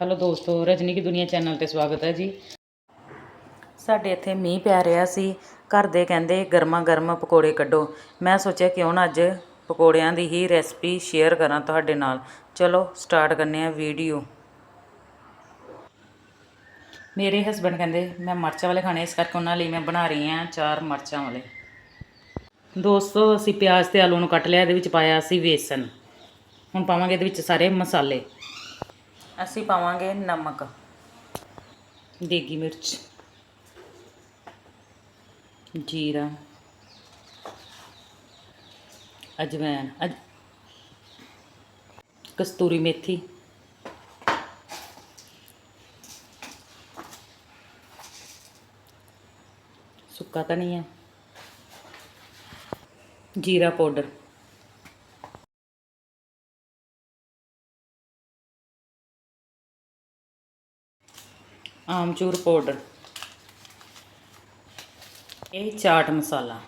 Hello ਦੋਸਤੋ, ਰਜਨੀ ਕੀ ਦੁਨੀਆ channel ਤੇ ਸਵਾਗਤ ਹੈ ਜੀ। ਸਾਡੇ ਇੱਥੇ ਮੀਂਹ ਪੈ ਰਿਹਾ ਸੀ। ਘਰ ਦੇ ਕਹਿੰਦੇ ਗਰਮਾ ਗਰਮ ਪਕੌੜੇ ਕੱਢੋ। ਮੈਂ ਸੋਚਿਆ ਕਿਉਂ ਨਾ ਅੱਜ ਪਕੌੜਿਆਂ ਦੀ ਹੀ ਰੈਸਪੀ ਸ਼ੇਅਰ ਕਰਾਂ ਤੁਹਾਡੇ ਨਾਲ। ਚਲੋ, ਸਟਾਰਟ ਕਰਨੇ ਆ ਵੀਡੀਓ। ਮੇਰੇ ਹਸਬੰਡ ਕਹਿੰਦੇ, ਮੈਂ ਮਿਰਚਾਂ ਵਾਲੇ ਖਾਣੇ, ਇਸ ਕਰਕੇ ਉਹਨਾਂ ਲਈ ਮੈਂ ਬਣਾ ਰਹੀ ਹਾਂ ਚਾਰ ਮਿਰਚਾਂ ਵਾਲੇ। ਦੋਸਤੋ, ਅਸੀਂ ਪਿਆਜ਼ ਤੇ ਆਲੂ ਨੂੰ ਕੱਟ ਲਿਆ, ਇਹਦੇ ਵਿੱਚ ਪਾਇਆ ਅਸੀਂ ਵੇਸਣ। ਹੁਣ ਪਾਵਾਂਗੇ ਇਹਦੇ ਵਿੱਚ ਸਾਰੇ ਮਸਾਲੇ। ਅਸੀਂ ਪਾਵਾਂਗੇ ਨਮਕ। ਦੇਗੀ ਮਿਰਚ। ਜੀਰਾ। ਅਜਵਾਇਣ ਅਜ ਕਸਤੂਰੀ ਮੇਥੀ। ਸੁੱਕਾ ਧਨੀਆ। ਜੀਰਾ ਪਾਊਡਰ। ਆਮਚੂਰ ਪਾਊਡਰ। ਇਹ ਚਾਟ ਮਸਾਲਾ।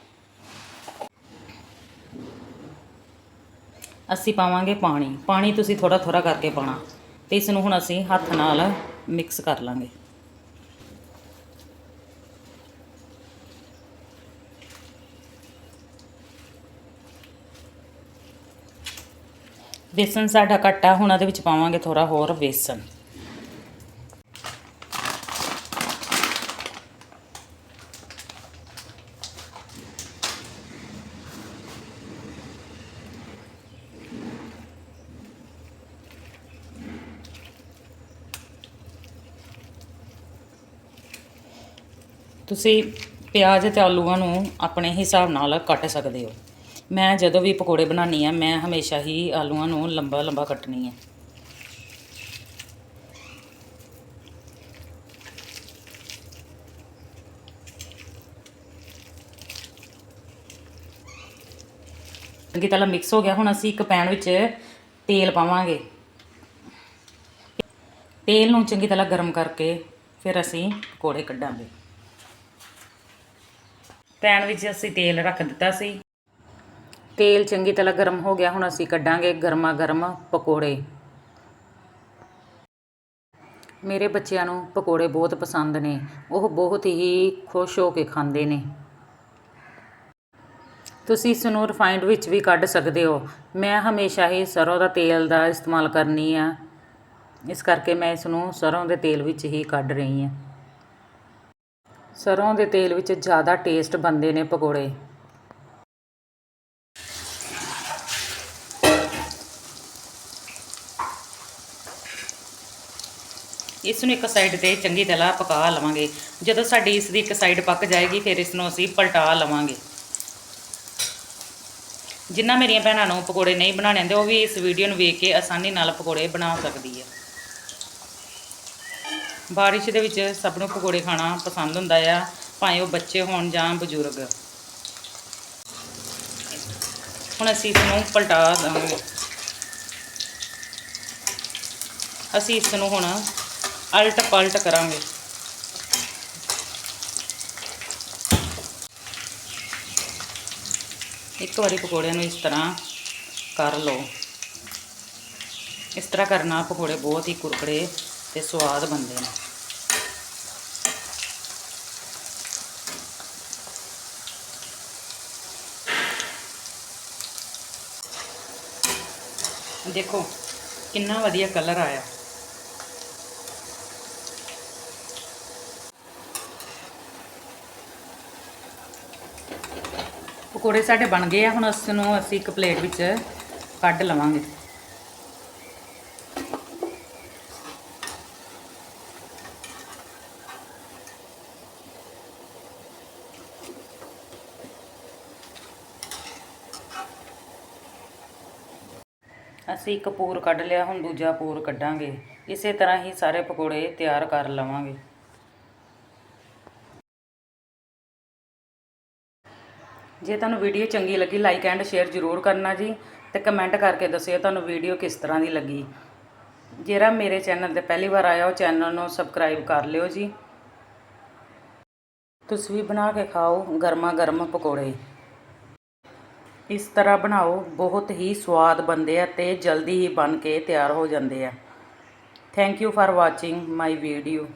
ਅਸੀਂ ਪਾਵਾਂਗੇ ਪਾਣੀ। ਪਾਣੀ ਤੁਸੀਂ ਥੋੜਾ ਥੋੜਾ ਕਰਕੇ ਪਾਣਾ ਤੇ ਇਸ ਨੂੰ ਹੁਣ ਅਸੀਂ ਹੱਥ ਨਾਲ ਮਿਕਸ ਕਰ ਲਾਂਗੇ। ਵੇਸਣ ਸਾਡਾ ਘੱਟਾ ਹੁਣ ਉਹਦੇ ਵਿੱਚ ਪਾਵਾਂਗੇ ਥੋੜਾ ਹੋਰ ਬੇਸਨ। ਤੁਸੀਂ ਪਿਆਜ਼ ਅਤੇ ਆਲੂਆਂ ਨੂੰ ਆਪਣੇ ਹਿਸਾਬ ਨਾਲ ਕੱਟ ਸਕਦੇ ਹੋ। ਮੈਂ ਜਦੋਂ ਵੀ ਪਕੌੜੇ ਬਣਾਉਂਦੀ ਆ ਮੈਂ ਹਮੇਸ਼ਾ ਹੀ ਆਲੂਆਂ ਨੂੰ ਲੰਬਾ ਲੰਬਾ ਕੱਟਣੀ ਹੈ। ਚੰਗੀ ਤਰ੍ਹਾਂ ਮਿਕਸ ਹੋ ਗਿਆ, ਹੁਣ ਅਸੀਂ ਇੱਕ ਪੈਨ ਵਿੱਚ ਤੇਲ ਪਾਵਾਂਗੇ। ਤੇਲ ਨੂੰ ਚੰਗੀ ਤਰ੍ਹਾਂ ਗਰਮ ਕਰਕੇ ਫਿਰ ਅਸੀਂ ਪਕੌੜੇ ਕੱਢਾਂਗੇ। ਪੈਨ ਵਿੱਚ ਅਸੀਂ ਤੇਲ ਰੱਖ ਦਿੱਤਾ ਸੀ। ਤੇਲ ਚੰਗੀ ਤਰ੍ਹਾਂ ਗਰਮ ਹੋ ਗਿਆ, ਹੁਣ ਅਸੀਂ ਕੱਢਾਂਗੇ ਗਰਮਾ ਗਰਮ ਪਕੌੜੇ। ਮੇਰੇ ਬੱਚਿਆਂ ਨੂੰ ਪਕੌੜੇ ਬਹੁਤ ਪਸੰਦ ਨੇ, ਉਹ ਬਹੁਤ ਹੀ ਖੁਸ਼ ਹੋ ਕੇ ਖਾਂਦੇ ਨੇ। ਤੁਸੀਂ ਇਸ ਨੂੰ ਰਿਫਾਈਨਡ ਵਿੱਚ ਵੀ ਕੱਢ ਸਕਦੇ ਹੋ। ਮੈਂ ਹਮੇਸ਼ਾ ਹੀ ਸਰੋਂ ਦਾ ਤੇਲ ਦਾ ਇਸਤੇਮਾਲ ਕਰਨੀ ਆ। ਇਸ ਕਰਕੇ ਮੈਂ ਇਸ ਨੂੰ ਸਰੋਂ ਦੇ ਤੇਲ ਵਿੱਚ ਹੀ ਕੱਢ ਰਹੀ ਹਾਂ। ਸਰੋਂ ਦੇ ਤੇਲ ਵਿੱਚ ਜ਼ਿਆਦਾ ਟੇਸਟ ਬਣਦੇ ਨੇ ਪਕੌੜੇ। ਇਸ ਨੂੰ ਇੱਕ ਸਾਈਡ ਤੇ ਚੰਗੀ ਤਰ੍ਹਾਂ ਪਕਾ ਲਵਾਂਗੇ। ਜਦੋਂ ਸਾਡੀ ਇਸ ਦੀ ਇੱਕ ਸਾਈਡ ਪੱਕ ਜਾਏਗੀ, ਫਿਰ ਇਸ ਨੂੰ ਅਸੀਂ ਪਲਟਾ ਲਵਾਂਗੇ। ਜਿਨ੍ਹਾਂ ਮੇਰੀਆਂ ਭੈਣਾਂ ਨੂੰ ਪਕੌੜੇ ਨਹੀਂ ਬਣਾਉਣੇ ਆਉਂਦੇ, ਉਹ ਵੀ ਇਸ ਵੀਡੀਓ ਨੂੰ ਵੇਖ ਕੇ ਆਸਾਨੀ ਨਾਲ ਪਕੌੜੇ ਬਣਾ ਸਕਦੀ ਹੈ। ਬਾਰਿਸ਼ ਦੇ ਵਿੱਚ ਸਭ ਨੂੰ ਪਕੌੜੇ ਖਾਣਾ ਪਸੰਦ ਹੁੰਦਾ ਆ, ਭਾਵੇਂ ਉਹ ਬੱਚੇ ਹੋਣ ਜਾਂ ਬਜ਼ੁਰਗ। ਹੁਣ ਅਸੀਂ ਇਸ ਨੂੰ ਪਲਟਾ ਦਾਂਗੇ ਅਸੀਂ ਇਸ ਨੂੰ ਹੁਣ ਅਲਟ ਪਲਟ ਕਰਾਂਗੇ। ਇੱਕ ਵਾਰੀ ਪਕੌੜਿਆਂ ਨੂੰ ਇਸ ਤਰ੍ਹਾਂ ਕਰ ਲਓ। ਇਸ ਤਰ੍ਹਾਂ ਕਰਨਾ ਪਕੌੜੇ ਬਹੁਤ ਹੀ ਕੁਰਕੜੇ ਤੇ ਸਵਾਦ ਬਣਦੇ ਨੇ। ਦੇਖੋ, ਕਿੰਨਾ ਵਧੀਆ ਕਲਰ ਆਇਆ। ਪਕੌੜੇ ਸਾਡੇ ਬਣ ਗਏ ਆ, ਹੁਣ ਇਸ ਨੂੰ ਅਸੀਂ ਇੱਕ ਪਲੇਟ ਵਿੱਚ ਕੱਢ ਲਵਾਂਗੇ। ਅਸੀਂ ਇੱਕ ਪੂਰ ਕੱਢ ਲਿਆ, ਹੁਣ ਦੂਜਾ ਪੂਰ ਕੱਢਾਂਗੇ। ਇਸੇ ਤਰ੍ਹਾਂ ਹੀ ਸਾਰੇ ਪਕੌੜੇ ਤਿਆਰ ਕਰ ਲਵਾਂਗੇ। ਜੇ ਤੁਹਾਨੂੰ ਵੀਡੀਓ ਚੰਗੀ ਲੱਗੀ ਲਾਈਕ ਐਂਡ ਸ਼ੇਅਰ ਜ਼ਰੂਰ ਕਰਨਾ ਜੀ ਤੇ ਕਮੈਂਟ ਕਰਕੇ ਦੱਸਿਓ ਤੁਹਾਨੂੰ ਵੀਡੀਓ ਕਿਸ ਤਰ੍ਹਾਂ ਦੀ ਲੱਗੀ। ਜਿਹੜਾ ਮੇਰੇ ਚੈਨਲ ਤੇ ਪਹਿਲੀ ਵਾਰ ਆਇਆ, ਉਹ ਚੈਨਲ ਨੂੰ ਸਬਸਕ੍ਰਾਈਬ ਕਰ ਲਿਓ ਜੀ। ਤੁਸੀਂ ਵੀ ਬਣਾ ਕੇ ਖਾਓ ਗਰਮਾ ਗਰਮ ਪਕੌੜੇ। ਇਸ ਤਰ੍ਹਾਂ ਬਣਾਓ, ਬਹੁਤ ਹੀ ਸਵਾਦ ਬਣਦੇ ਆ ਤੇ ਜਲਦੀ ਹੀ ਬਣ ਕੇ ਤਿਆਰ ਹੋ ਜਾਂਦੇ ਆ। Thank you for watching my video